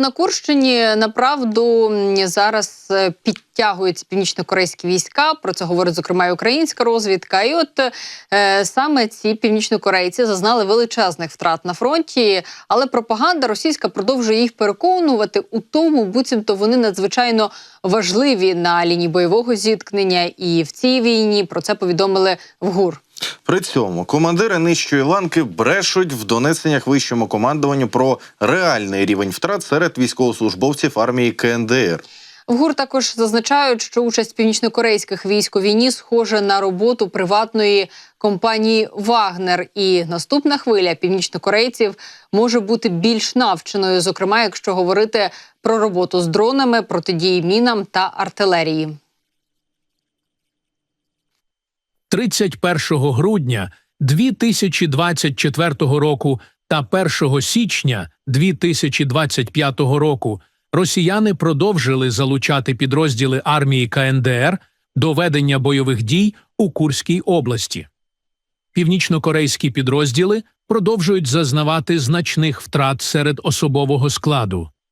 на Курщині направду зараз е, підтягуються північно-корейські війська. Про це говорить зокрема і українська розвідка. І от е, саме ці північнокорейці зазнали величезних втрат на фронті, але пропаганда російська продовжує їх переконувати у тому, буцімто вони надзвичайно важливі на лінії бойового зіткнення. І в цій війні про це повідомили в ГУР. При цьому командири нижчої ланки брешуть в донесеннях вищому командуванню про реальний рівень втрат серед військовослужбовців армії КНДР. В ГУР також зазначають, що участь північнокорейських військ у війні схожа на роботу приватної компанії Вагнер. І наступна хвиля північнокорейців може бути більш навченою, зокрема, якщо говорити про роботу з дронами, протидії мінам та артилерії. 31 грудня 2024 року та 1 січня 2025 року росіяни продовжили залучати підрозділи армії КНДР до ведення бойових дій у Курській області. Північнокорейські підрозділи продовжують зазнавати значних втрат серед особового складу.